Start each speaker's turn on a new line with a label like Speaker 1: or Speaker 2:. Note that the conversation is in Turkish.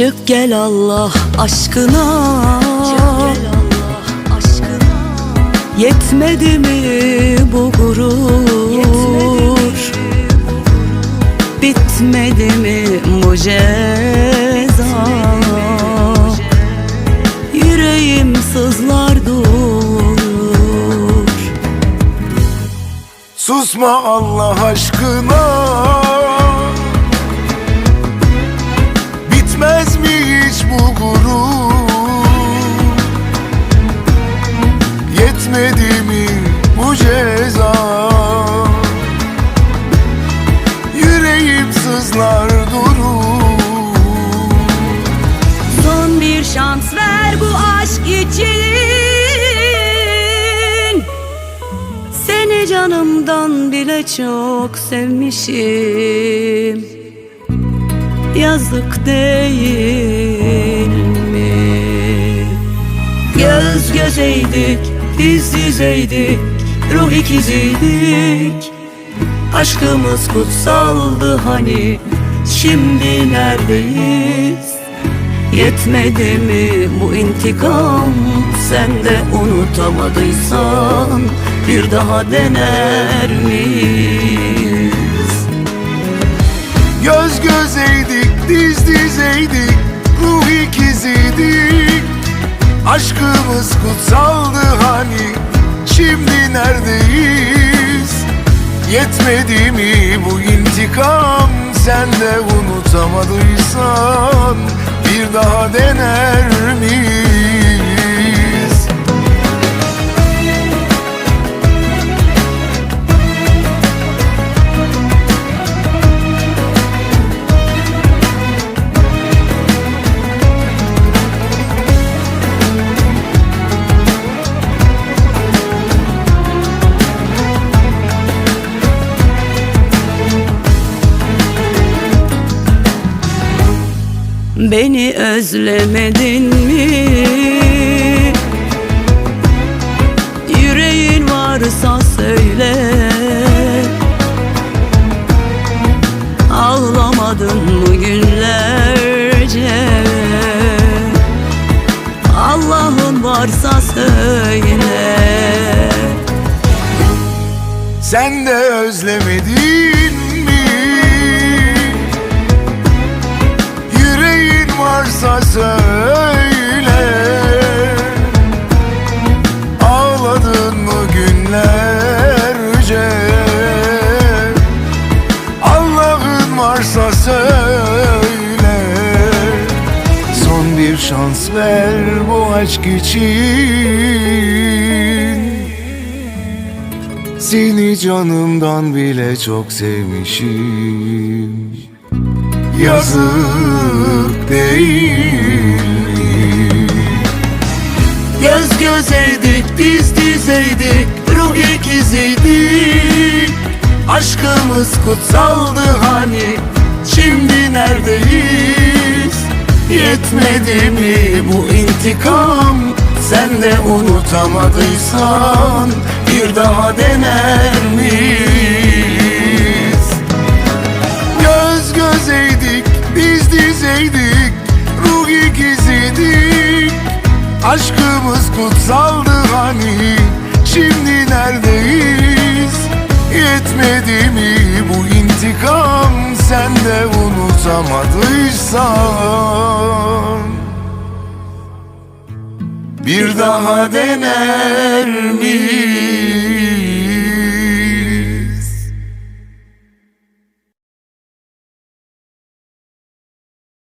Speaker 1: Çık gel Allah aşkına. Yetmedi mi bu gurur? Bitmedi mi bu ceza? Yüreğim sızlar dur.
Speaker 2: Susma Allah aşkına Yetmedi mi bu ceza. Yüreğim sızlar durur.
Speaker 1: Son bir şans ver bu aşk için. Seni canımdan bile çok sevmişim. Yazık değil mi? Göz gözeydik, diz dizeydik Ruh ikiziydik Aşkımız kutsaldı hani Şimdi neredeyiz? Yetmedi mi bu intikam Sen de unutamadıysan Bir daha dener miyiz?
Speaker 2: Göz gözeydik, diz dizeydik Ruh ikiziydik Aşkımız kutsaldı hani Şimdi neredeyiz? Yetmedi mi bu intikam? Sen de unutamadıysan Bir daha dener
Speaker 1: Beni özlemedin mi? Yüreğin varsa söyle. Ağlamadın mı günlerce? Allah'ın varsa söyle.
Speaker 2: Sen de özlemedin varsa söyle. Ağladın mı günlerce? Allah'ın varsa söyle. Son bir şans ver bu aşk için. Seni canımdan bile çok sevmişim Yazık değil mi? Göz gözeydik, diz dizeydik Ruh ikiziydik Aşkımız kutsaldı hani Şimdi neredeyiz? Yetmedi mi bu intikam? Sen de unutamadıysan Bir daha dener miyiz? Aşkımız kutsaldı hani Şimdi neredeyiz? Yetmedi mi bu intikam? Sen de unutamadıysan Bir daha dener?